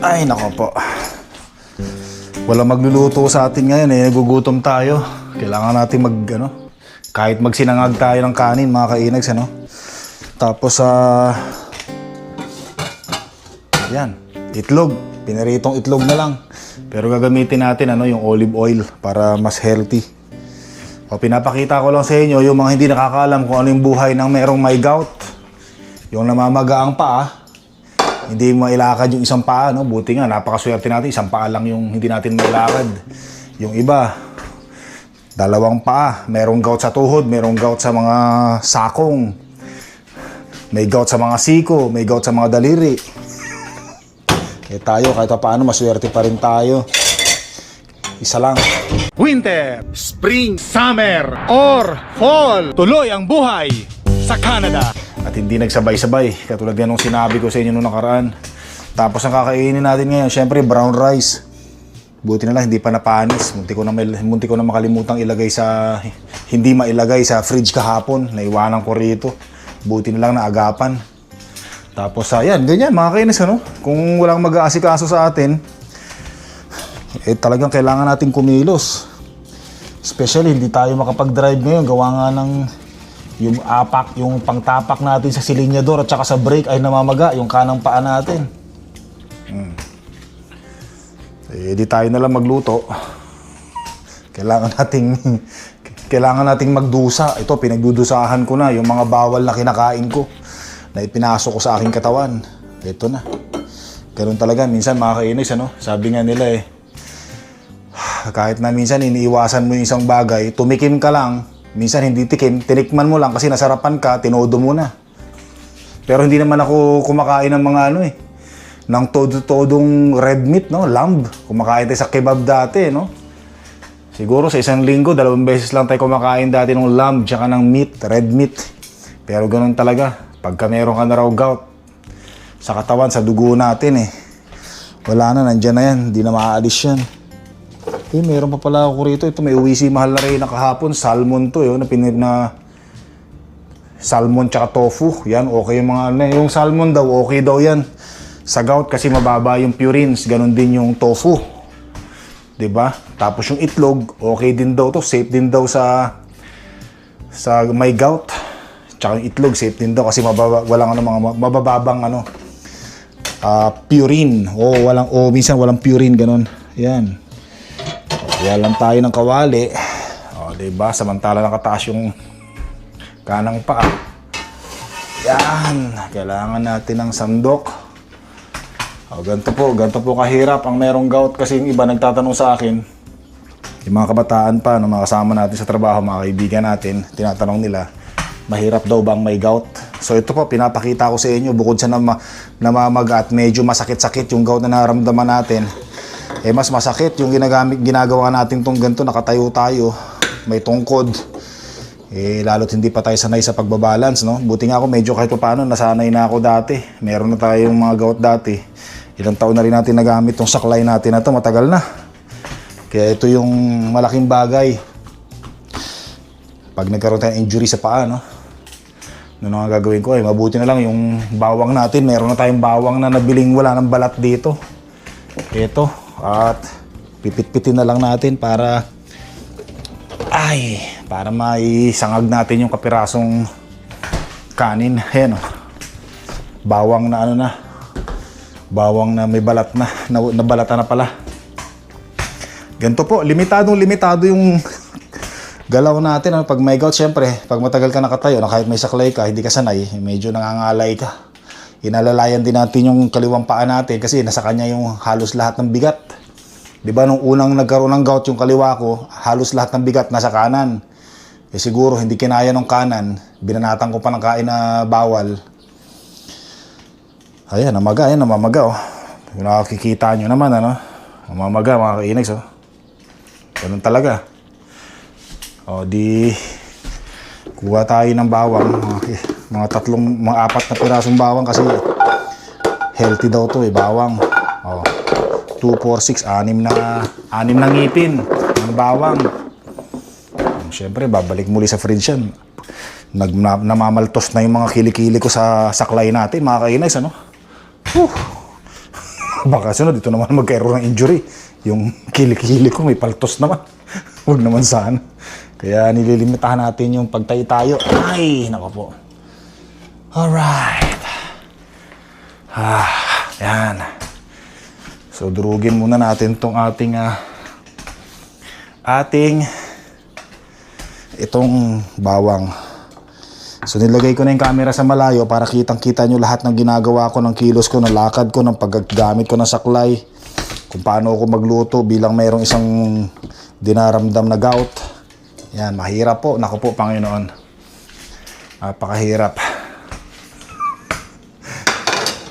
Ay, nako po. Wala magluluto sa atin ngayon eh. Nagugutom tayo. Kailangan natin mag, ano, kahit magsinangag tayo ng kanin, mga kainags, ano. Tapos, ah, yan, itlog. Pinaritong itlog na lang. Pero gagamitin natin, ano, yung olive oil para mas healthy. O, pinapakita ko lang sa inyo yung mga hindi nakakaalam kung ano yung buhay ng merong may gout. Yung namamaga ang paa, hindi mailakad yung isang paa, no? Buti nga, napakaswerte natin, isang paa lang yung hindi natin mailakad. Yung iba, dalawang paa, merong gout sa tuhod, merong gout sa mga sakong, may gout sa mga siko, may gout sa mga daliri. Eh tayo, kahit pa paano, maswerte pa rin tayo. Isa lang. Winter, Spring, Summer, or Fall. Tuloy ang buhay sa Canada. At hindi nagsabay-sabay, katulad yan nung sinabi ko sa inyo nung nakaraan. Tapos ang kakainin natin ngayon, syempre brown rice. Buti na lang, hindi pa napanis. Munti ko na, may, munti ko na makalimutang ilagay sa, hindi mailagay sa fridge kahapon. Naiwanan ko rito. Buti na lang naagapan. Tapos, ayan, ganyan, mga kainis, ano? Kung walang mag-aasikaso sa atin, eh talagang kailangan natin kumilos. Especially, hindi tayo makapag-drive ngayon. Gawa nga ng yung apak, yung pangtapak natin sa silinyador at saka sa brake ay namamaga, yung kanang paa natin. Hmm. Eh, di tayo na lang magluto. Kailangan nating kailangan nating magdusa. Ito, pinagdudusahan ko na yung mga bawal na kinakain ko na ipinasok ko sa aking katawan. Ito na. Ganun talaga. Minsan mga ano? Sabi nga nila eh, kahit na minsan iniiwasan mo yung isang bagay, tumikim ka lang, minsan hindi tikim, tinikman mo lang kasi nasarapan ka, tinodo mo na. Pero hindi naman ako kumakain ng mga ano eh, ng todo-todong red meat, no? Lamb. Kumakain tayo sa kebab dati, no? Siguro sa isang linggo, dalawang beses lang tayo kumakain dati ng lamb tsaka ng meat, red meat. Pero ganun talaga. Pagka meron ka na raw gout, sa katawan, sa dugo natin eh. Wala na, nandyan na yan. Hindi na maaalis yan. Eh, meron pa pala ako rito. Ito may uwi si mahal na rin na kahapon. Salmon to, yun. Na pinir na salmon tsaka tofu. Yan, okay yung mga ano. Yung salmon daw, okay daw yan. Sa gout kasi mababa yung purines. Ganon din yung tofu. ba? Tapos yung itlog, okay din daw to. Safe din daw sa sa may gout. Tsaka yung itlog, safe din daw kasi mababa, walang ano, mga mabababang ano, ah, purine. O walang, o minsan walang purine, ganon. Yan. Kaya lang tayo ng kawali. O, diba? Samantala nakataas yung kanang paa. Yan. Kailangan natin ng sandok. O, ganito po. Ganito po kahirap ang merong gout kasi yung iba nagtatanong sa akin. Yung mga kabataan pa, no, mga kasama natin sa trabaho, mga kaibigan natin, tinatanong nila, mahirap daw bang may gout? So ito po, pinapakita ko sa inyo, bukod sa nama, namamaga at medyo masakit-sakit yung gout na nararamdaman natin, eh mas masakit yung ginagamit, ginagawa natin tong ganito, nakatayo tayo, may tungkod, eh lalo't hindi pa tayo sanay sa pagbabalance, no? Buti nga ako medyo kahit paano, nasanay na ako dati. Meron na tayong mga gout dati. Ilang taon na rin natin nagamit tong saklay natin na to, matagal na. Kaya ito yung malaking bagay. Pag nagkaroon tayo ng injury sa paa, no? Ano nga gagawin ko? Eh, mabuti na lang yung bawang natin. Meron na tayong bawang na nabiling wala ng balat dito. Ito. At pipit-pitin na lang natin para ay, para maisangag natin yung kapirasong kanin. Ayan oh. Bawang na ano na. Bawang na may balat na. na nabalatan na pala. Ganito po, limitadong limitado yung galaw natin. Ano, pag may gout, syempre, pag matagal ka nakatayo, na kahit may saklay ka, hindi ka sanay, medyo nangangalay ka. Inalalayan din natin yung kaliwang paa natin kasi nasa kanya yung halos lahat ng bigat. Di ba nung unang nagkaroon ng gout yung kaliwa ko, halos lahat ng bigat nasa kanan. Eh siguro hindi kinaya ng kanan, binanatan ko pa ng kain na bawal. Ayan, namaga, ayan, namamaga oh. Kung nakikita nyo naman, ano, namamaga mga kainags oh. Ganun talaga. O di kuha tayo ng bawang. Okay. Mga tatlong, mga apat na pirasong bawang kasi healthy daw to eh, bawang. O, 2, 4, 6, anim na, anim na ngipin ng bawang. Siyempre, babalik muli sa fridge yan. Nag, na, namamaltos na yung mga kilikili ko sa saklay natin, mga kainays, ano? Whew. Baka sunod, ito naman magkaroon ng injury. Yung kilikili ko may paltos naman. Huwag naman sana. Kaya nililimitahan natin yung pagtayo tayo. Ay, nako po. Alright. Ah, yan. So, durugin muna natin tong ating ah, ating itong bawang. So nilagay ko na yung camera sa malayo para kitang-kita nyo lahat ng ginagawa ko, ng kilos ko, ng lakad ko, ng paggamit ko ng saklay. Kung paano ako magluto bilang mayroong isang dinaramdam na gout. Yan, mahirap po. Naku po, Panginoon. Napakahirap.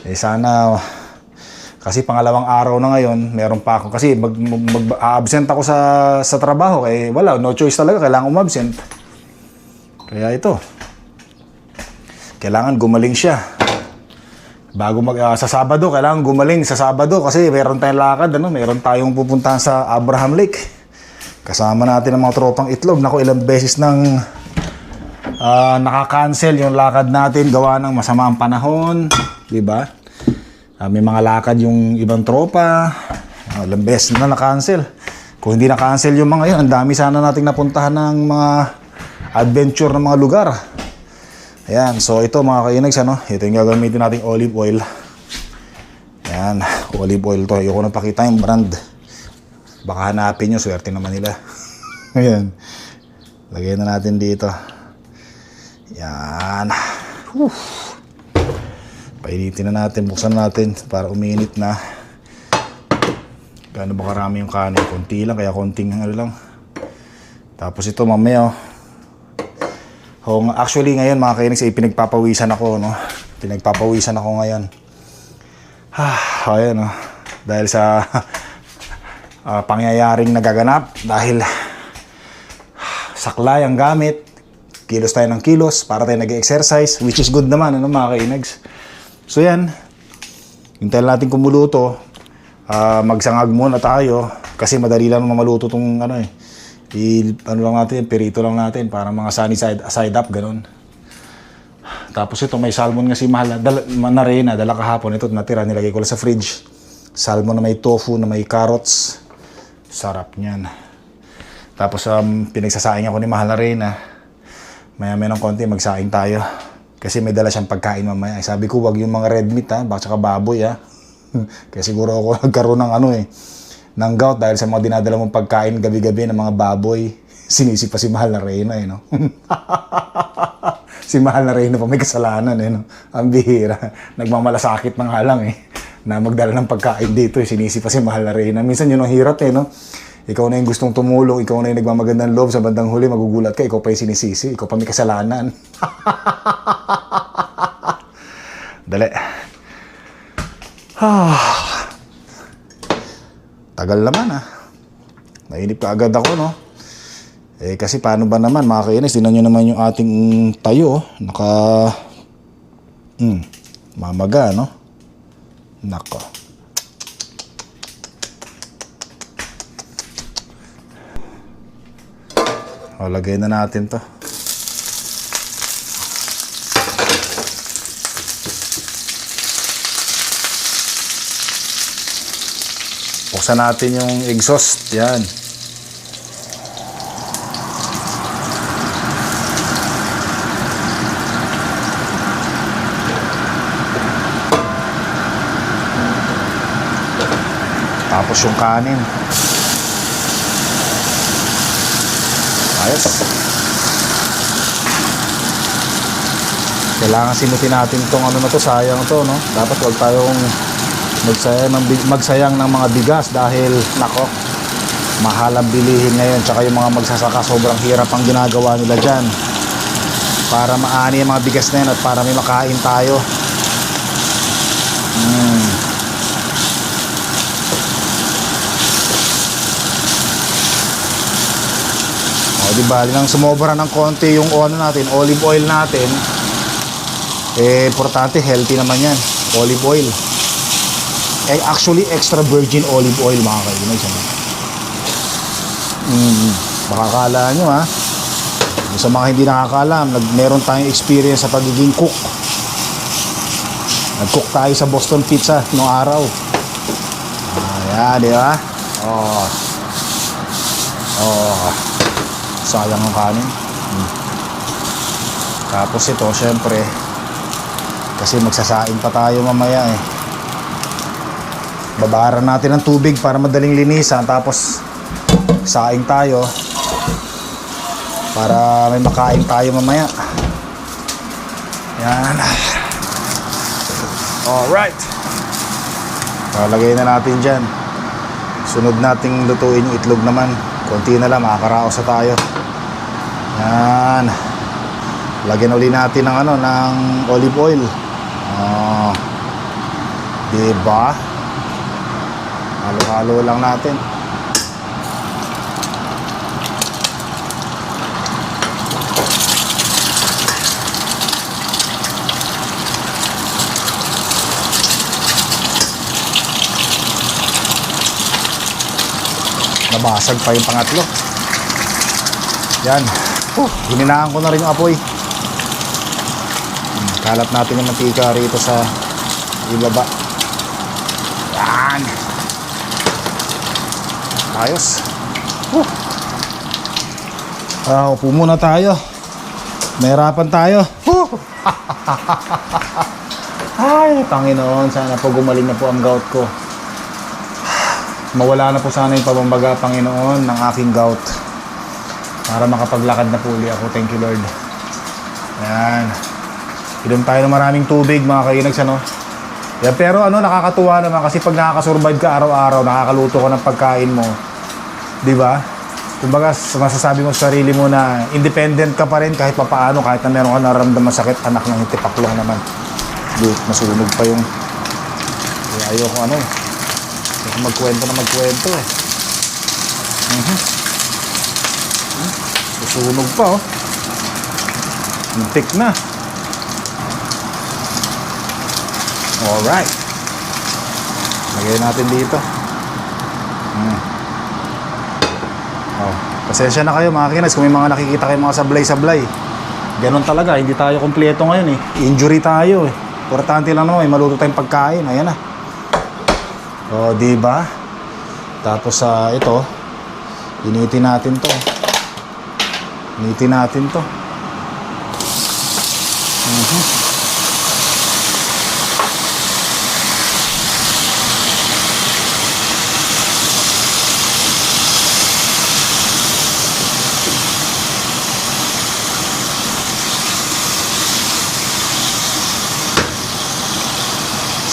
Eh sana, kasi pangalawang araw na ngayon, meron pa ako. Kasi mag, mag, absent ako sa, sa trabaho. Eh wala, no choice talaga. Kailangan umabsent. Kaya ito, kailangan gumaling siya. Bago mag ah, sa Sabado, kailangan gumaling sa Sabado kasi meron tayong lakad, ano, meron tayong pupuntahan sa Abraham Lake. Kasama natin ang mga tropang itlog. Nako, ilang beses nang ah, naka-cancel yung lakad natin gawa ng masama ang panahon, 'di ba? Ah, may mga lakad yung ibang tropa. Ilang beses na na-cancel. Kung hindi na-cancel yung mga yun, ang dami sana nating napuntahan ng mga adventure ng mga lugar. Ayan, so ito mga kainags, ano, ito yung gagamitin nating olive oil. Ayan, olive oil to. Ayoko na pakita yung brand. Baka hanapin nyo, swerte naman nila. Ayan. Lagay na natin dito. Yan. Whew. Painitin na natin, buksan natin para uminit na. Gaano ba karami yung kanin? Konti lang, kaya konting ano lang. Tapos ito mamaya, oh. Kung actually ngayon mga kainis, eh, pinagpapawisan ako, no? Pinagpapawisan ako ngayon. Ah, ayan, no? Dahil sa ah, pangyayaring nagaganap, dahil saklay ang gamit, kilos tayo ng kilos para tayo nag-exercise, which is good naman, ano mga kainags. So yan, hintayin natin kumuluto, Ah, magsangag muna tayo, kasi madali lang naman maluto tong ano eh, I, ano lang natin, perito lang natin para mga sunny side, side up, ganun. Tapos ito, may salmon nga si Mahal, dala, na rin, dala kahapon, ito natira, nilagay ko lang sa fridge. Salmon na may tofu, na may carrots. Sarap niyan. Tapos um, pinagsasaing ako ni Mahal na rin, maya maya ng konti, magsaing tayo. Kasi may dala siyang pagkain mamaya. Sabi ko, wag yung mga red meat ha, baka tsaka baboy ha. Kaya siguro ako nagkaroon ng ano eh, ng gout dahil sa mga dinadala mong pagkain gabi-gabi ng mga baboy. Sinisi pa si Mahal na Reyna eh, no? si Mahal na Reyna pa may kasalanan eh, no? Ang bihira. Nagmamalasakit na nga lang eh. Na magdala ng pagkain dito eh. Sinisi pa si Mahal na Reyna. Minsan yun ang hirap eh, no? Ikaw na yung gustong tumulong, ikaw na yung nagmamagandang loob sa bandang huli, magugulat ka, ikaw pa yung sinisisi, ikaw pa may kasalanan. Dali. Tagal naman ah. Nainip ka agad ako, no? Eh, kasi paano ba naman, mga kainis, tinan nyo naman yung ating tayo, oh. naka... Hmm, mamaga, no? Nako. O, lagay na natin to. Buksan natin yung exhaust. Yan. Tapos yung kanin. Ayos. Kailangan simutin natin tong ano na to, sayang to, no? Dapat wag tayong magsayang ng, magsayang ng mga bigas dahil, nako, mahal ang bilihin ngayon. Tsaka yung mga magsasaka, sobrang hirap ang ginagawa nila dyan. Para maani ang mga bigas na yan at para may makain tayo. Mm. Di ba? Nang sumobra ng konti yung ano natin, olive oil natin, eh, importante, healthy naman yan. Olive oil. Eh, actually, extra virgin olive oil, mga kaibigan. Mm, baka kala nyo, ha? Sa mga hindi nakakaalam, nag, meron tayong experience sa pagiging cook. Nag-cook tayo sa Boston Pizza noong araw. Ayan, di ba? Oh. Oh. Sayang ang kanin. Hmm. Tapos ito, syempre, kasi magsasain pa tayo mamaya eh. Babaran natin ng tubig para madaling linisan. Tapos, saing tayo. Para may makain tayo mamaya. Yan. Alright. Palagay na natin dyan. Sunod nating lutuin yung itlog naman. Konti na lang, makakaraos na tayo. Yan. Lagyan uli natin ng ano, ng olive oil. Oh. Diba? Halo-halo lang natin. Nabasag pa yung pangatlo. Yan. Uh, hininaan ko na rin yung apoy. Hmm, Kalat natin yung mantika rito sa ibaba. Yan. Ayos. Uh. Ah, upo muna tayo. Mahirapan tayo. Uh. Ay, Panginoon, sana po gumaling na po ang gout ko. Mawala na po sana yung pabambaga, Panginoon, ng aking gout. Para makapaglakad na po uli ako. Thank you, Lord. Yan. Inom tayo ng maraming tubig, mga kainags, ano? Yan, pero ano, nakakatuwa naman kasi pag nakakasurvive ka araw-araw, nakakaluto ka ng pagkain mo, di ba? Kumbaga, masasabi mo sa sarili mo na independent ka pa rin kahit papaano, kahit na meron ka nararamdaman sakit, anak ng tipaklong naman. Di, masunog pa yung... Kaya ayoko ano eh. Magkwento na magkwento eh. Mhm. Susunog pa oh. Muntik na. Alright. Lagay natin dito. Hmm. Oh, pasensya na kayo mga kinas kung may mga nakikita kayong mga sablay-sablay. Ganon talaga, hindi tayo kompleto ngayon eh. Injury tayo eh. Importante lang naman, may maluto tayong pagkain. Ayan na. O, di ba? Tapos sa ito, initin natin to. Initin natin to. Mhm.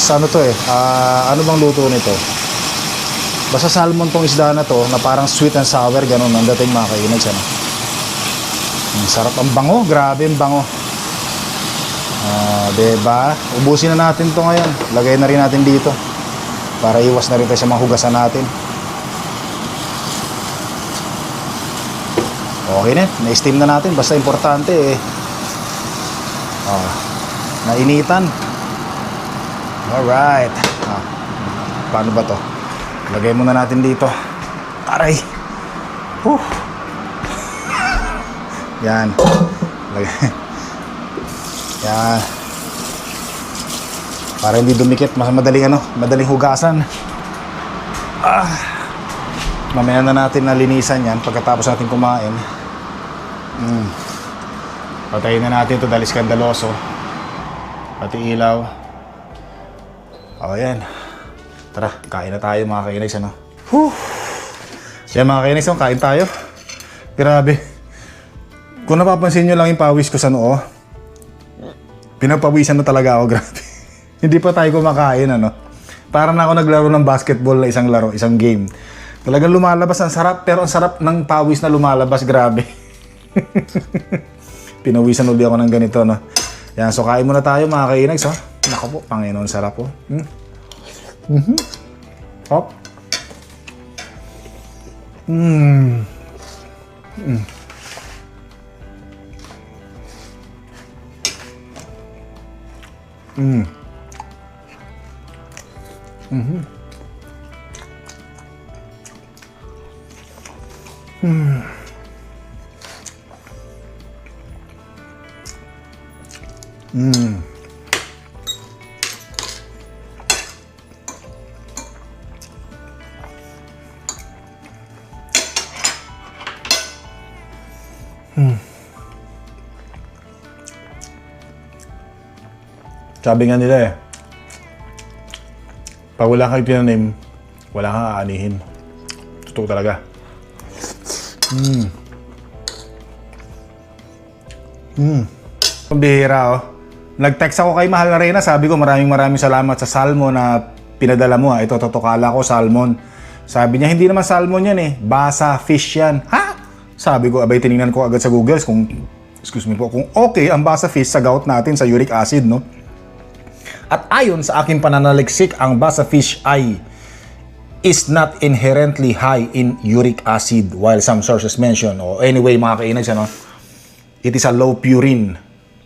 Sa ano to eh? Ah, ano bang luto nito? Basta salmon tong isda na to na parang sweet and sour ganun ang dating mga kainags ano. Ang sarap ang bango, grabe ang bango. Ah, 'di ba? Ubusin na natin to ngayon. Lagay na rin natin dito para iwas na rin tayo sa mga hugasan natin. Okay na, na-steam na natin. Basta importante eh. Ah, nainitan. Alright. Ah, paano ba to? Lagay muna natin dito. Aray. Huh. Yan. Yan. Para hindi dumikit, mas madaling ano, madaling hugasan. Ah. Mamaya na natin nalinisan yan pagkatapos natin kumain. Mm. Patayin na natin to dahil skandaloso. Pati ilaw. O, yan. Tara, kain na tayo mga kainags, ano? Whew! Yan mga kainags, oh, kain tayo. Grabe. Kung napapansin nyo lang yung pawis ko sa noo, pinapawisan na talaga ako, grabe. Hindi pa tayo kumakain, ano? Parang na ako naglaro ng basketball na isang laro, isang game. Talagang lumalabas, ang sarap, pero ang sarap ng pawis na lumalabas, grabe. Pinawisan uli ako ng ganito, no? Yan, so kain muna tayo mga kainags, ha? Naku po, Panginoon, sarap po. Hmm? Mhm. Hop. Mm. Mm. Mm. Mhm. Mm. Mm. Sabi nga nila eh, pag wala kang tinanim, wala kang aanihin. Totoo talaga. Mm. Mm. Pambihira oh. Nag-text ako kay Mahal na Reyna, sabi ko maraming maraming salamat sa salmon na pinadala mo. ah. Ito, totokala ko, salmon. Sabi niya, hindi naman salmon yan eh. Basa fish yan. Ha? Sabi ko, abay tiningnan ko agad sa Google kung, excuse me po, kung okay ang basa fish sa gout natin sa uric acid, no? At ayon sa aking pananaliksik, ang basa fish ay is not inherently high in uric acid while some sources mention, o anyway mga kainags, ano, it is a low purine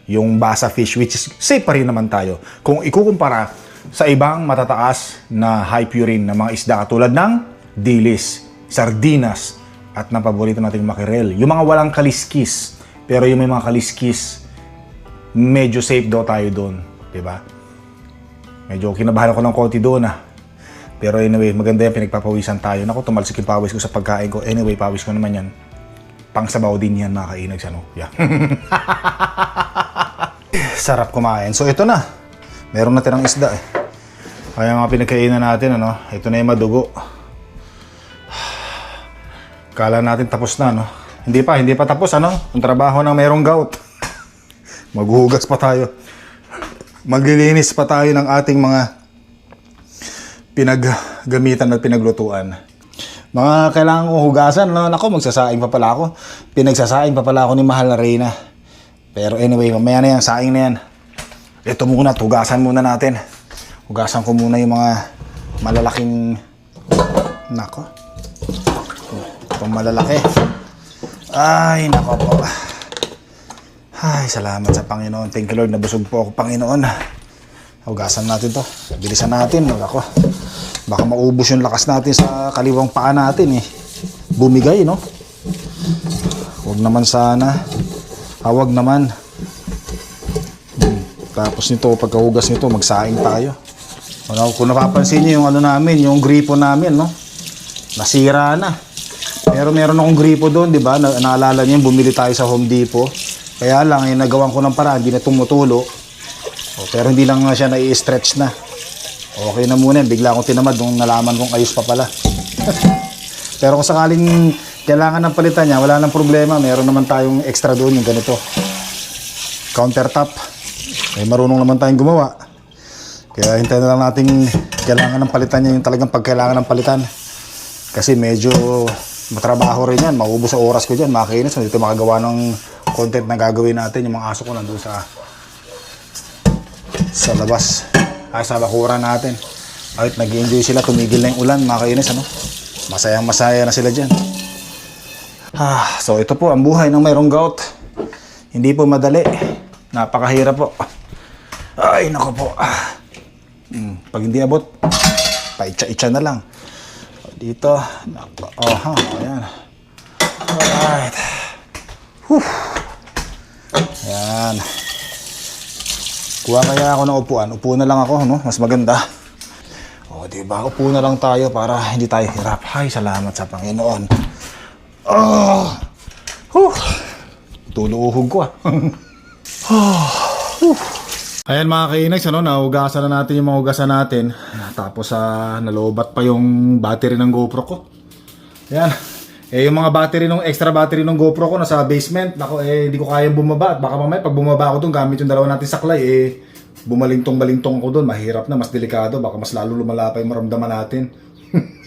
yung basa fish which is safe pa rin naman tayo. Kung ikukumpara sa ibang matataas na high purine na mga isda katulad ng dilis, sardinas, at ng paborito nating mackerel. Yung mga walang kaliskis, pero yung may mga kaliskis, medyo safe daw tayo doon. 'di ba? Medyo kinabahan ako ng konti doon ah. Pero anyway, maganda yan, pinagpapawisan tayo. Naku, tumalsik yung pawis ko sa pagkain ko. Anyway, pawis ko naman yan. Pangsabaw din yan, mga kainags, ano? Yeah. Sarap kumain. So, ito na. Meron na tirang isda eh. Kaya mga pinagkainan natin, ano? Ito na yung madugo. Kala natin tapos na, no? Hindi pa, hindi pa tapos, ano? Ang trabaho ng merong gout. Maghuhugas pa tayo. Maglilinis pa tayo ng ating mga pinaggamitan at pinaglutuan. Mga kailangan kong hugasan, no? Nako, magsasaing pa pala ako. Pinagsasaing pa pala ako ni Mahal na Reyna. Pero anyway, mamaya na yan, saing na yan. Ito muna, hugasan muna natin. Hugasan ko muna yung mga malalaking... Nako. Itong malalaki. Ay, nako po. Ay, salamat sa Panginoon. Thank you Lord, nabusog po ako, Panginoon. Hugasan natin to. Bilisan natin. Ako. Baka maubos yung lakas natin sa kaliwang paa natin eh. Bumigay, no? Huwag naman sana. Hawag naman. Hmm. Tapos nito, pagkahugas nito, magsaing tayo. Ano, kung napapansin niyo yung ano namin, yung gripo namin, no? Nasira na. Pero meron akong gripo doon, di ba? Na, naalala niyo, bumili tayo sa Home Depot. Kaya lang, eh, nagawan ko ng paraan, hindi na tumutulo. O, pero hindi lang nga siya nai-stretch na. Okay na muna, bigla akong tinamad nung nalaman kong ayos pa pala. pero kung sakaling kailangan ng palitan niya, wala nang problema. Meron naman tayong extra doon, yung ganito. Countertop. Eh, marunong naman tayong gumawa. Kaya hintayin na lang natin kailangan ng palitan niya yung talagang pagkailangan ng palitan. Kasi medyo matrabaho rin yan. Maubos sa oras ko dyan. Makinis. Hindi makagawa ng content na gagawin natin. Yung mga aso ko nandun sa sa labas. Ay, sa bakuran natin. Ay, nag-enjoy sila. Tumigil na yung ulan. Mga kainis, ano? Masayang masaya na sila dyan. Ah, so ito po ang buhay ng mayroong gout. Hindi po madali. Napakahirap po. Ay, nako po. Ah. Hmm, pag hindi abot, paitsa-itsa na lang. Dito, nako. Oh, ha, ayan. Alright. Whew. Ayan. Kuha kaya ako ng upuan. Upo na lang ako, no? Mas maganda. O, di ba? Upo na lang tayo para hindi tayo hirap. Ay, salamat sa Panginoon. Oh! Whew. Tuluhog ko ah. Ayan mga kainags, ano, nahugasan na natin yung mga hugasan natin. Tapos sa nalobat pa yung battery ng GoPro ko. Ayan. Eh yung mga battery ng extra battery ng GoPro ko nasa basement. Nako eh hindi ko kayang bumaba. At Baka mamaya pag bumaba ako doon gamit yung dalawa natin saklay eh bumalintong-balintong ko doon. Mahirap na, mas delikado. Baka mas lalo lumala yung maramdaman natin.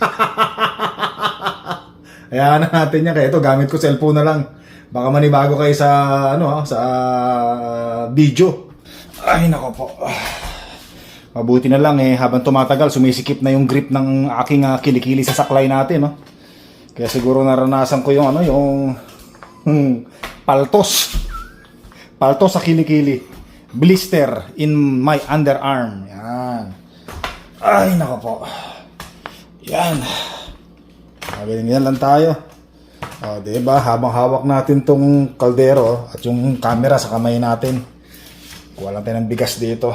Hayaan na natin yan. Kaya ito, gamit ko cellphone na lang. Baka manibago kayo sa, ano ha, sa ah, video. Ay, nako po. Mabuti na lang eh, habang tumatagal, sumisikip na yung grip ng aking ah, kilikili sa saklay natin, no? Kaya siguro naranasan ko yung ano, yung hmm, paltos. Paltos sa kilikili. Blister in my underarm. Yan. Ay, nako po. Yan. Ganyan lang tayo. O, di ba? Habang hawak natin tong kaldero at yung camera sa kamay natin. Kuha lang tayo ng bigas dito.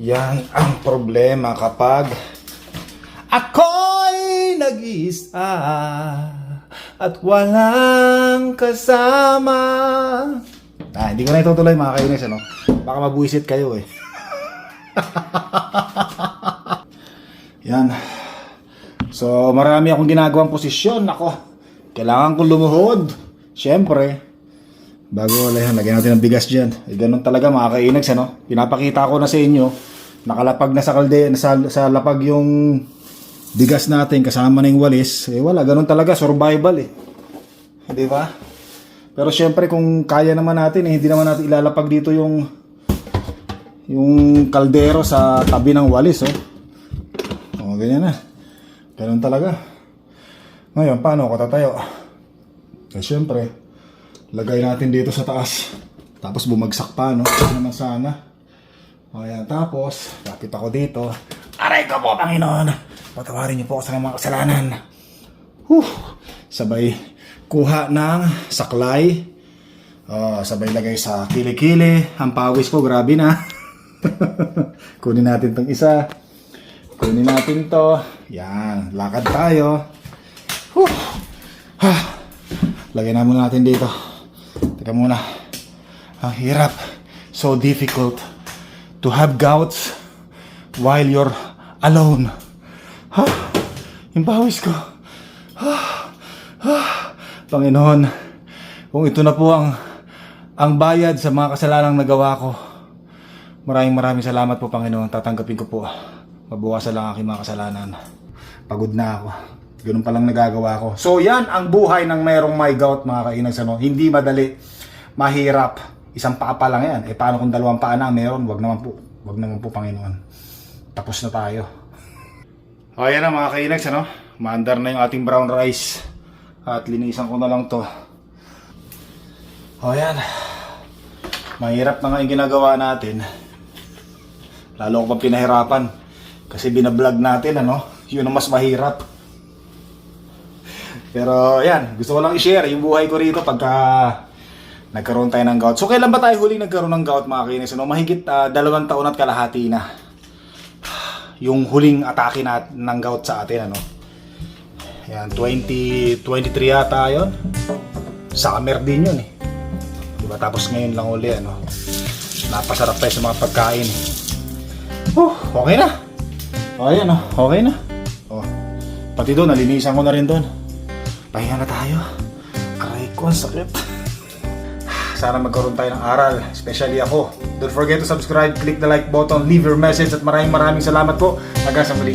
Yan ang problema kapag ako'y nag-iisa. at walang kasama. Ah, hindi ko na itutuloy mga kainis, ano? Baka mabuisit kayo eh. Yan. So, marami akong ginagawang posisyon. Ako, kailangan kong lumuhod. Siyempre. Bago, lagyan lagyan natin ng bigas dyan. Eh, ganun talaga mga kainags, ano? Pinapakita ko na sa inyo. Nakalapag na sa kalde, sa, sa lapag yung bigas natin kasama na yung walis. Eh wala, ganun talaga, survival eh. Di ba? Pero syempre kung kaya naman natin eh, hindi naman natin ilalapag dito yung yung kaldero sa tabi ng walis, oh. O, ganyan na. Ganun talaga. Ngayon, paano ako tatayo? Eh, syempre, lagay natin dito sa taas. Tapos bumagsak pa, no? Ano naman sana. O, yan. Tapos, lapit ako dito. Aray ko po, Panginoon! Patawarin niyo po ako sa mga kasalanan. Whew! Sabay, kuha ng saklay. Oh, sabay lagay sa kilikili. Ang pawis ko, grabe na. Kunin natin tong isa. Kunin natin to. Yan, lakad tayo. Whew. Ha. Lagay na muna natin dito. Teka muna. Ang hirap. So difficult to have gouts while you're alone. Ha? Yung pawis ko. Ha? Ha? Panginoon, kung ito na po ang ang bayad sa mga kasalanang nagawa ko. Maraming maraming salamat po Panginoon. Tatanggapin ko po. Mabukasan lang aking mga kasalanan. Pagod na ako. Ganun palang nagagawa ko. So yan ang buhay ng mayroong may gout mga kainags. Ano? Hindi madali. Mahirap. Isang paa pa lang yan. Eh paano kung dalawang paa na meron? Wag naman po. Wag naman po Panginoon. Tapos na tayo. O yan na mga kainags. Ano? Maandar na yung ating brown rice. At linisan ko na lang to. O yan. Mahirap na nga yung ginagawa natin. Lalo ko pang pinahirapan. Kasi binablog natin, ano? Yun ang mas mahirap. Pero yan, gusto ko lang i-share yung buhay ko rito pagka nagkaroon tayo ng gout. So kailan ba tayo huling nagkaroon ng gout mga kinis? Ano? Mahigit ah, dalawang taon at kalahati na. Yung huling atake na, ng gout sa atin, ano? Yan, 20, 23 yata yun. Summer din yun eh. Diba? Tapos ngayon lang uli, ano? Napasarap tayo sa mga pagkain. Oh, okay na. O, ayan, oh. Okay na. Oh. Pati doon, nalinisan ko na rin doon. Pahinga na tayo. Aray ko, ang sakit. Sana magkaroon tayo ng aral, especially ako. Don't forget to subscribe, click the like button, leave your message at maraming maraming salamat po. Hanggang sa muli.